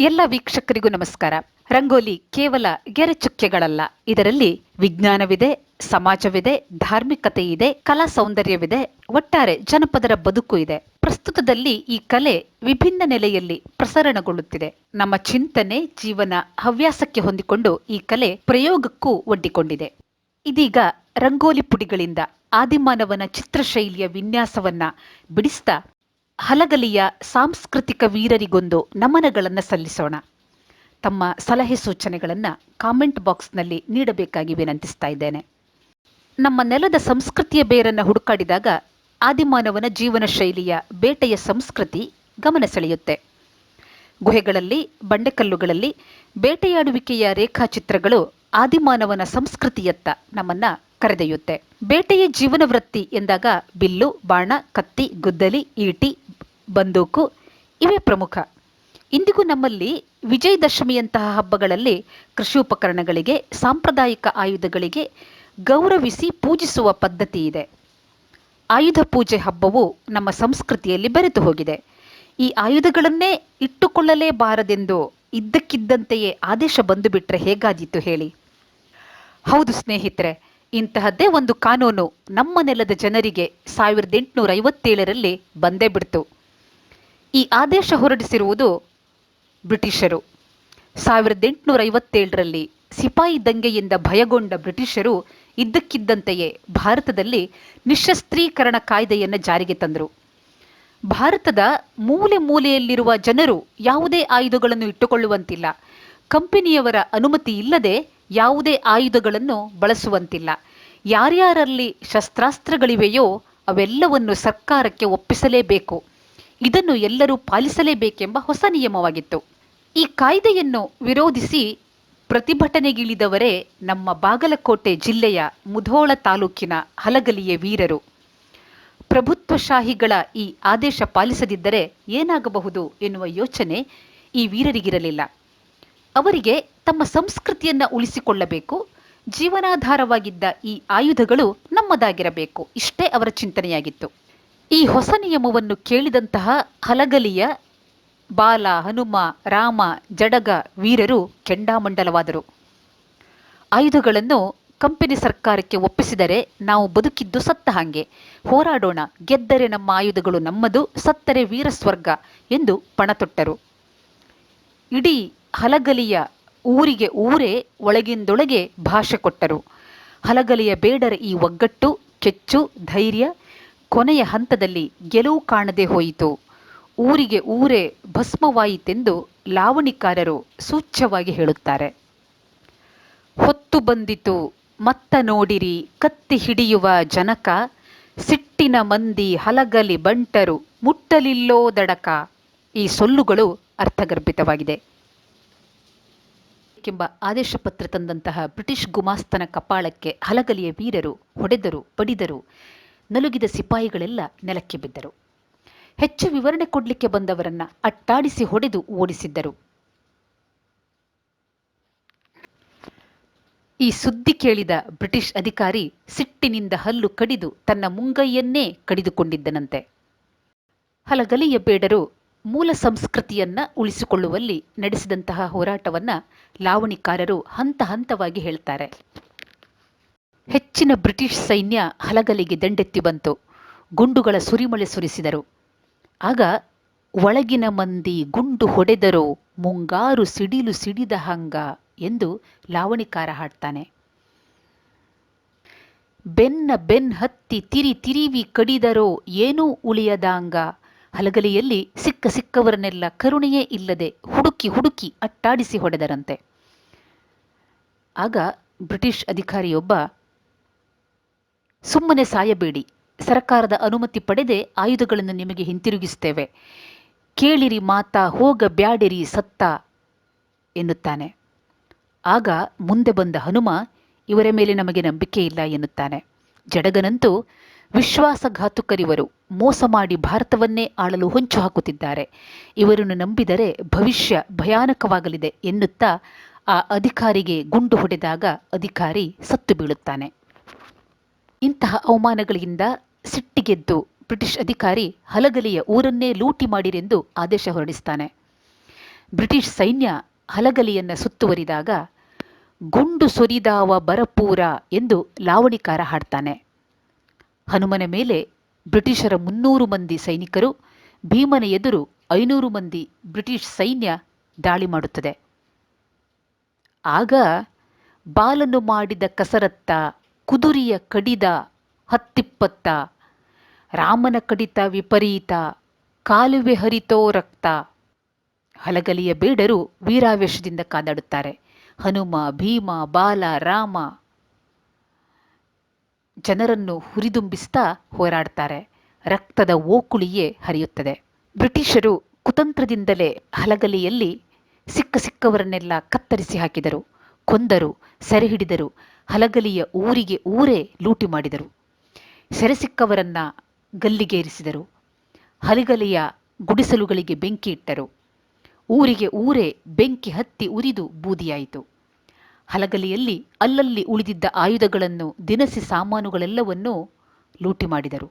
ಎಲ್ಲ ವೀಕ್ಷಕರಿಗೂ ನಮಸ್ಕಾರ. ರಂಗೋಲಿ ಕೇವಲ ಗೆರೆಚುಕ್ಕೆಗಳಲ್ಲ. ಇದರಲ್ಲಿ ವಿಜ್ಞಾನವಿದೆ, ಸಮಾಜವಿದೆ ಧಾರ್ಮಿಕತೆ ಇದೆ ಕಲಾ ಸೌಂದರ್ಯವಿದೆ, ಒಟ್ಟಾರೆ ಜನಪದರ ಬದುಕು ಇದೆ. ಪ್ರಸ್ತುತದಲ್ಲಿ ಈ ಕಲೆ ವಿಭಿನ್ನ ನೆಲೆಯಲ್ಲಿ ಪ್ರಸರಣಗೊಳ್ಳುತ್ತಿದೆ. ನಮ್ಮ ಚಿಂತನೆ, ಜೀವನ ಹವ್ಯಾಸಕ್ಕೆ ಹೊಂದಿಕೊಂಡು ಈ ಕಲೆ ಪ್ರಯೋಗಕ್ಕೂ ಒಡ್ಡಿಕೊಂಡಿದೆ. ಇದೀಗ ರಂಗೋಲಿ ಪುಡಿಗಳಿಂದ ಆದಿಮಾನವನ ಚಿತ್ರಶೈಲಿಯ ವಿನ್ಯಾಸವನ್ನ ಬಿಡಿಸ್ತಾ ಹಲಗಲಿಯ ಸಾಂಸ್ಕೃತಿಕ ವೀರರಿಗೊಂದು ನಮನಗಳನ್ನು ಸಲ್ಲಿಸೋಣ. ತಮ್ಮ ಸಲಹೆ ಸೂಚನೆಗಳನ್ನು ಕಾಮೆಂಟ್ ಬಾಕ್ಸ್ನಲ್ಲಿ ನೀಡಬೇಕಾಗಿ ವಿನಂತಿಸ್ತಾ ಇದ್ದೇನೆ. ನಮ್ಮ ನೆಲದ ಸಂಸ್ಕೃತಿಯ ಬೇರನ್ನು ಹುಡುಕಾಡಿದಾಗ ಆದಿಮಾನವನ ಜೀವನ ಶೈಲಿಯ ಬೇಟೆಯ ಸಂಸ್ಕೃತಿ ಗಮನ ಸೆಳೆಯುತ್ತೆ. ಗುಹೆಗಳಲ್ಲಿ, ಬಂಡೆಕಲ್ಲುಗಳಲ್ಲಿ ಬೇಟೆಯಾಡುವಿಕೆಯ ರೇಖಾಚಿತ್ರಗಳು ಆದಿಮಾನವನ ಸಂಸ್ಕೃತಿಯತ್ತ ನಮ್ಮನ್ನ ಕರೆದೊಯ್ಯುತ್ತೆ. ಬೇಟೆಯ ಜೀವನ ವೃತ್ತಿ ಎಂದಾಗ ಬಿಲ್ಲು, ಬಾಣ, ಕತ್ತಿ, ಗುದ್ದಲಿ, ಈಟಿ ಬಂದೂಕು ಇವೇ ಪ್ರಮುಖ. ಇಂದಿಗೂ ನಮ್ಮಲ್ಲಿ ವಿಜಯದಶಮಿಯಂತಹ ಹಬ್ಬಗಳಲ್ಲಿ ಕೃಷಿ ಉಪಕರಣಗಳಿಗೆ, ಸಾಂಪ್ರದಾಯಿಕ ಆಯುಧಗಳಿಗೆ ಗೌರವಿಸಿ ಪೂಜಿಸುವ ಪದ್ಧತಿ ಇದೆ. ಆಯುಧ ಪೂಜೆ ಹಬ್ಬವು ನಮ್ಮ ಸಂಸ್ಕೃತಿಯಲ್ಲಿ ಬೆರೆತು ಹೋಗಿದೆ. ಈ ಆಯುಧಗಳನ್ನೇ ಇಟ್ಟುಕೊಳ್ಳಲೇಬಾರದೆಂದು ಇದ್ದಕ್ಕಿದ್ದಂತೆಯೇ ಆದೇಶ ಬಂದು ಬಿಟ್ಟರೆ ಹೇಗಾದೀತು ಹೇಳಿ. ಹೌದು ಸ್ನೇಹಿತರೆ, ಇಂತಹದ್ದೇ ಒಂದು ಕಾನೂನು ನಮ್ಮ ನೆಲದ ಜನರಿಗೆ ಸಾವಿರದ ಎಂಟುನೂರ ಐವತ್ತೇಳರಲ್ಲಿ ಬಂದೇ ಬಿಡ್ತು. ಈ ಆದೇಶ ಹೊರಡಿಸಿರುವುದು ಬ್ರಿಟಿಷರು. ಸಾವಿರದ ಎಂಟುನೂರ ಐವತ್ತೇಳರಲ್ಲಿ ಸಿಪಾಯಿ ದಂಗೆಯಿಂದ ಭಯಗೊಂಡ ಬ್ರಿಟಿಷರು ಇದ್ದಕ್ಕಿದ್ದಂತೆಯೇ ಭಾರತದಲ್ಲಿ ನಿಶಸ್ತ್ರೀಕರಣ ಕಾಯ್ದೆಯನ್ನು ಜಾರಿಗೆ ತಂದರು. ಭಾರತದ ಮೂಲೆ ಮೂಲೆಯಲ್ಲಿರುವ ಜನರು ಯಾವುದೇ ಆಯುಧಗಳನ್ನು ಇಟ್ಟುಕೊಳ್ಳುವಂತಿಲ್ಲ. ಕಂಪನಿಯವರ ಅನುಮತಿ ಇಲ್ಲದೆ ಯಾವುದೇ ಆಯುಧಗಳನ್ನು ಬಳಸುವಂತಿಲ್ಲ. ಯಾರ್ಯಾರಲ್ಲಿ ಶಸ್ತ್ರಾಸ್ತ್ರಗಳಿವೆಯೋ ಅವೆಲ್ಲವನ್ನು ಸರ್ಕಾರಕ್ಕೆ ಒಪ್ಪಿಸಲೇಬೇಕು. ಇದನ್ನು ಎಲ್ಲರೂ ಪಾಲಿಸಲೇಬೇಕೆಂಬ ಹೊಸ ನಿಯಮವಾಗಿತ್ತು. ಈ ಕಾಯ್ದೆಯನ್ನು ವಿರೋಧಿಸಿ ಪ್ರತಿಭಟನೆಗಿಳಿದವರೇ ನಮ್ಮ ಬಾಗಲಕೋಟೆ ಜಿಲ್ಲೆಯ ಮುಧೋಳ ತಾಲೂಕಿನ ಹಲಗಲಿಯ ವೀರರು. ಪ್ರಭುತ್ವಶಾಹಿಗಳ ಈ ಆದೇಶ ಪಾಲಿಸದಿದ್ದರೆ ಏನಾಗಬಹುದು ಎನ್ನುವ ಯೋಚನೆ ಈ ವೀರರಿಗಿರಲಿಲ್ಲ. ಅವರಿಗೆ ತಮ್ಮ ಸಂಸ್ಕೃತಿಯನ್ನು ಉಳಿಸಿಕೊಳ್ಳಬೇಕು, ಜೀವನಾಧಾರವಾಗಿದ್ದ ಈ ಆಯುಧಗಳು ನಮ್ಮದಾಗಿರಬೇಕು, ಇಷ್ಟೇ ಅವರ ಚಿಂತನೆಯಾಗಿತ್ತು. ಈ ಹೊಸ ನಿಯಮವನ್ನು ಕೇಳಿದಂತಹ ಹಲಗಲಿಯ ಬಾಲ, ಹನುಮ, ರಾಮ, ಜಡಗ ವೀರರು ಕೆಂಡಾಮಂಡಲವಾದರು. ಆಯುಧಗಳನ್ನು ಕಂಪನಿ ಸರ್ಕಾರಕ್ಕೆ ಒಪ್ಪಿಸಿದರೆ ನಾವು ಬದುಕಿದ್ದು ಸತ್ತ ಹಾಗೆ. ಹೋರಾಡೋಣ, ಗೆದ್ದರೆ ನಮ್ಮ ಆಯುಧಗಳು ನಮ್ಮದು, ಸತ್ತರೆ ವೀರ ಸ್ವರ್ಗ ಎಂದು ಪಣತೊಟ್ಟರು ಇಡೀ ಹಲಗಲಿಯ ಊರಿಗೆ ಊರೇ ಒಳಗಿಂದೊಳಗೆ ಭಾಷೆ ಕೊಟ್ಟರು. ಹಲಗಲಿಯ ಬೇಡರ ಈ ಒಗ್ಗಟ್ಟು, ಕೆಚ್ಚು, ಧೈರ್ಯ ಕೊನೆಯ ಹಂತದಲ್ಲಿ ಗೆಲುವು ಕಾಣದೆ ಹೋಯಿತು. ಊರಿಗೆ ಊರೇ ಭಸ್ಮವಾಯಿತೆಂದು ಲಾವಣಿಕಾರರು ಸೂಚ್ಯವಾಗಿ ಹೇಳುತ್ತಾರೆ. ಹೊತ್ತು ಬಂದಿತು, ಮತ್ತ ನೋಡಿರಿ, ಕತ್ತಿ ಹಿಡಿಯುವ ಜನಕ, ಸಿಟ್ಟಿನ ಮಂದಿ ಹಲಗಲಿ ಬಂಟರು, ಮುಟ್ಟಲಿಲ್ಲೋ ದಡಕ, ಈ ಸೊಲ್ಲುಗಳು ಅರ್ಥಗರ್ಭಿತವಾಗಿದೆ. ಎಂಬ ಆದೇಶ ಪತ್ರ ತಂದಂತಹ ಬ್ರಿಟಿಷ್ ಗುಮಾಸ್ತನ ಕಪಾಳಕ್ಕೆ ಹಲಗಲಿಯ ವೀರರು ಹೊಡೆದರು, ಬಡಿದರು ನಲುಗಿದ ಸಿಪಾಯಿಗಳೆಲ್ಲ ನೆಲಕ್ಕೆ ಬಿದ್ದರು. ಹೆಚ್ಚು ವಿವರಣೆ ಕೊಡಲಿಕ್ಕೆ ಬಂದವರನ್ನ ಅಟ್ಟಾಡಿಸಿ ಹೊಡೆದು ಓಡಿಸಿದ್ದರು. ಈ ಸುದ್ದಿ ಕೇಳಿದ ಬ್ರಿಟಿಷ್ ಅಧಿಕಾರಿ ಸಿಟ್ಟಿನಿಂದ ಹಲ್ಲು ಕಡಿದು ತನ್ನ ಮುಂಗೈಯನ್ನೇ ಕಡಿದುಕೊಂಡಿದ್ದನಂತೆ. ಹಲಗಲಿಯ ಬೇಡರು ಮೂಲ ಸಂಸ್ಕೃತಿಯನ್ನ ಉಳಿಸಿಕೊಳ್ಳುವಲ್ಲಿ ನಡೆಸಿದಂತಹ ಹೋರಾಟವನ್ನ ಲಾವಣಿಕಾರರು ಹಂತ ಹಂತವಾಗಿ ಹೇಳ್ತಾರೆ. ಹೆಚ್ಚಿನ ಬ್ರಿಟಿಷ್ ಸೈನ್ಯ ಹಲಗಲಿಗೆ ದಂಡೆತ್ತಿ ಬಂತು. ಗುಂಡುಗಳ ಸುರಿಮಳೆ ಸುರಿಸಿದರು. ಆಗ ಒಳಗಿನ ಮಂದಿ ಗುಂಡು ಹೊಡೆದರು ಮುಂಗಾರು ಸಿಡಿಲು ಸಿಡಿದ ಹಂಗ ಎಂದು ಲಾವಣಿಕಾರ ಹಾಡ್ತಾನೆ. ಬೆನ್ನ ಬೆನ್ ಹತ್ತಿ ತಿರಿ ತಿರಿವಿ ಕಡಿದರೋ ಏನೂ ಉಳಿಯದಾಂಗ ಹಲಗಲಿಯಲ್ಲಿ ಸಿಕ್ಕ ಸಿಕ್ಕವರನ್ನೆಲ್ಲ ಕರುಣೆಯೇ ಇಲ್ಲದೆ ಹುಡುಕಿ ಹುಡುಕಿ ಅಟ್ಟಾಡಿಸಿ ಹೊಡೆದರಂತೆ. ಆಗ ಬ್ರಿಟಿಷ್ ಅಧಿಕಾರಿಯೊಬ್ಬ ಸುಮ್ಮನೆ ಸಾಯಬೇಡಿ. ಸರ್ಕಾರದ ಅನುಮತಿ ಪಡೆದೇ ಆಯುಧಗಳನ್ನು ನಿಮಗೆ ಹಿಂತಿರುಗಿಸ್ತೇವೆ ಕೇಳಿರಿ ಮಾತಾ, ಹೋಗ ಬ್ಯಾಡಿರಿ ಸತ್ತ ಎನ್ನುತ್ತಾನೆ. ಆಗ ಮುಂದೆ ಬಂದ ಹನುಮ ಇವರ ಮೇಲೆ ನಮಗೆ ನಂಬಿಕೆ ಇಲ್ಲ ಎನ್ನುತ್ತಾನೆ. ಜಡಗನಂತೂ ವಿಶ್ವಾಸಘಾತುಕರಿವರು ಮೋಸ ಮಾಡಿ ಭಾರತವನ್ನೇ ಆಳಲು ಹೊಂಚು ಹಾಕುತ್ತಿದ್ದಾರೆ. ಇವರನ್ನು ನಂಬಿದರೆ ಭವಿಷ್ಯ ಭಯಾನಕವಾಗಲಿದೆ ಎನ್ನುತ್ತಾ ಆ ಅಧಿಕಾರಿಗೆ ಗುಂಡು ಹೊಡೆದಾಗ ಅಧಿಕಾರಿ ಸತ್ತು ಬೀಳುತ್ತಾನೆ. ಇಂತಹ ಅವಮಾನಗಳಿಂದ ಸಿಟ್ಟಿಗೆದ್ದು ಬ್ರಿಟಿಷ್ ಅಧಿಕಾರಿ ಹಲಗಲಿಯ ಊರನ್ನೇ ಲೂಟಿ ಮಾಡಿರೆಂದು ಆದೇಶ ಹೊರಡಿಸ್ತಾನೆ. ಬ್ರಿಟಿಷ್ ಸೈನ್ಯ ಹಲಗಲಿಯನ್ನು ಸುತ್ತುವರಿದಾಗ ಗುಂಡು ಸೊರಿದಾವ ಬರಪೂರ ಎಂದು ಲಾವಣಿಕಾರ ಹಾಡ್ತಾನೆ. ಹನುಮನ ಮೇಲೆ ಬ್ರಿಟಿಷರ ಮುನ್ನೂರು ಮಂದಿ ಸೈನಿಕರು, ಭೀಮನ ಎದುರು ಐನೂರು ಮಂದಿ ಬ್ರಿಟಿಷ್ ಸೈನ್ಯ ದಾಳಿ ಮಾಡುತ್ತದೆ. ಆಗ ಬಾಲನು ಮಾಡಿದ ಕಸರತ್ತ ಕುದುರಿಯ ಕಡಿದ ಹತ್ತಿಪ್ಪತ್ತ. ರಾಮನ ಕಡಿತ ವಿಪರೀತ, ಕಾಲುವೆ ಹರಿತೋ ರಕ್ತ. ಹಲಗಲಿಯ ಬೇಡರು ವೀರಾವೇಶದಿಂದ ಕಾದಾಡುತ್ತಾರೆ. ಹನುಮ, ಭೀಮ, ಬಾಲ, ರಾಮ ಜನರನ್ನು ಹುರಿದುಂಬಿಸ್ತಾ ಹೋರಾಡ್ತಾರೆ. ರಕ್ತದ ಓಕುಳಿಯೇ ಹರಿಯುತ್ತದೆ. ಬ್ರಿಟಿಷರು ಕುತಂತ್ರದಿಂದಲೇ ಹಲಗಲಿಯಲ್ಲಿ ಸಿಕ್ಕ ಸಿಕ್ಕವರನ್ನೆಲ್ಲ ಕತ್ತರಿಸಿ ಹಾಕಿದರು. ಕೊಂದರು, ಸೆರೆಹಿಡಿದರು, ಹಲಗಲಿಯ ಊರಿಗೆ ಊರೇ ಲೂಟಿ ಮಾಡಿದರು. ಸೆರೆಸಿಕ್ಕವರನ್ನ ಗಲ್ಲಿಗೇರಿಸಿದರು. ಹಲಗಲಿಯ ಗುಡಿಸಲುಗಳಿಗೆ ಬೆಂಕಿ ಇಟ್ಟರು. ಊರಿಗೆ ಊರೇ ಬೆಂಕಿ ಹತ್ತಿ ಉರಿದು ಬೂದಿಯಾಯಿತು. ಹಲಗಲಿಯಲ್ಲಿ ಅಲ್ಲಲ್ಲಿ ಉಳಿದಿದ್ದ ಆಯುಧಗಳನ್ನು, ದಿನಸಿ ಸಾಮಾನುಗಳೆಲ್ಲವನ್ನೂ ಲೂಟಿ ಮಾಡಿದರು.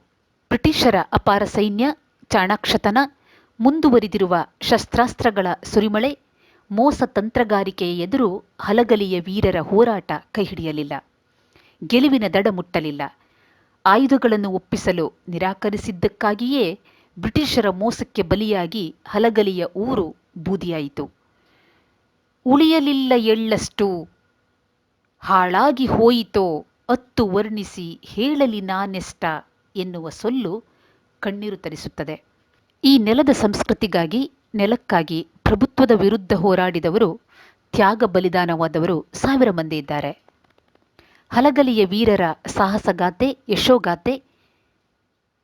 ಬ್ರಿಟಿಷರ ಅಪಾರ ಸೈನ್ಯ, ಚಾಣಾಕ್ಷತನ, ಮುಂದುವರಿದಿರುವ ಶಸ್ತ್ರಾಸ್ತ್ರಗಳ ಸುರಿಮಳೆ ಮೋಸ ತಂತ್ರಗಾರಿಕೆಯ ಎದುರು ಹಲಗಲಿಯ ವೀರರ ಹೋರಾಟ ಕೈಹಿಡಿಯಲಿಲ್ಲ. ಗೆಲುವಿನ ದಡ ಮುಟ್ಟಲಿಲ್ಲ. ಆಯುಧಗಳನ್ನು ಒಪ್ಪಿಸಲು ನಿರಾಕರಿಸಿದ್ದಕ್ಕಾಗಿಯೇ ಬ್ರಿಟಿಷರ ಮೋಸಕ್ಕೆ ಬಲಿಯಾಗಿ ಹಲಗಲಿಯ ಊರು ಬೂದಿಯಾಯಿತು. ಉಳಿಯಲಿಲ್ಲ ಎಳ್ಳಷ್ಟು. ಹಾಳಾಗಿ ಹೋಯಿತೋ ಅತ್ತು ವರ್ಣಿಸಿ ಹೇಳಲಿ ನಾನೆಷ್ಟ ಎನ್ನುವ ಸೊಲ್ಲು ಕಣ್ಣೀರು ತರಿಸುತ್ತದೆ. ಈ ನೆಲದ ಸಂಸ್ಕೃತಿಗಾಗಿ ನೆಲಕ್ಕಾಗಿ ಪ್ರಭುತ್ವದ ವಿರುದ್ಧ ಹೋರಾಡಿದವರು, ತ್ಯಾಗ ಬಲಿದಾನವಾದವರು ಸಾವಿರ ಮಂದಿ ಇದ್ದಾರೆ. ಹಲಗಲಿಯ ವೀರರ ಸಾಹಸಗಾಥೆ ಯಶೋಗಾಥೆ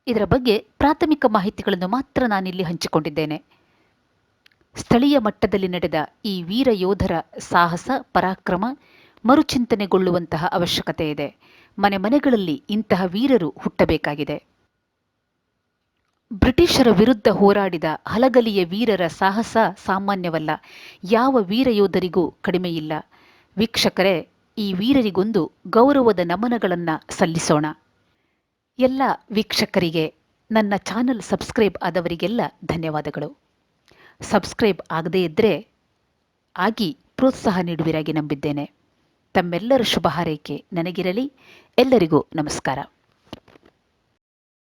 ಇದರ ಬಗ್ಗೆ ಪ್ರಾಥಮಿಕ ಮಾಹಿತಿಗಳನ್ನು ಮಾತ್ರ ನಾನಿಲ್ಲಿ ಹಂಚಿಕೊಂಡಿದ್ದೇನೆ. ಸ್ಥಳೀಯ ಮಟ್ಟದಲ್ಲಿ ನಡೆದ ಈ ವೀರ ಯೋಧರ ಸಾಹಸ, ಪರಾಕ್ರಮ, ಮರುಚಿಂತನೆಗೊಳ್ಳುವಂತಹ ಅವಶ್ಯಕತೆ ಇದೆ. ಮನೆ ಮನೆಗಳಲ್ಲಿ ಇಂತಹ ವೀರರು ಹುಟ್ಟಬೇಕಾಗಿದೆ. ಬ್ರಿಟಿಷರ ವಿರುದ್ಧ ಹೋರಾಡಿದ ಹಲಗಲಿಯ ವೀರರ ಸಾಹಸ ಸಾಮಾನ್ಯವಲ್ಲ. ಯಾವ ವೀರಯೋಧರಿಗೂ ಕಡಿಮೆಯಿಲ್ಲ. ವೀಕ್ಷಕರೇ, ಈ ವೀರರಿಗೊಂದು ಗೌರವದ ನಮನಗಳನ್ನು ಸಲ್ಲಿಸೋಣ. ಎಲ್ಲ ವೀಕ್ಷಕರಿಗೆ ನನ್ನ ಚಾನಲ್ ಸಬ್ಸ್ಕ್ರೈಬ್ ಆದವರಿಗೆಲ್ಲ ಧನ್ಯವಾದಗಳು. ಸಬ್ಸ್ಕ್ರೈಬ್ ಆಗದೇ ಇದ್ದರೆ ಆಗಿ ಪ್ರೋತ್ಸಾಹ ನೀಡುವಿರಾಗಿ ನಂಬಿದ್ದೇನೆ. ತಮ್ಮೆಲ್ಲರ ಶುಭ ಹಾರೈಕೆ ನನಗಿರಲಿ. ಎಲ್ಲರಿಗೂ ನಮಸ್ಕಾರ.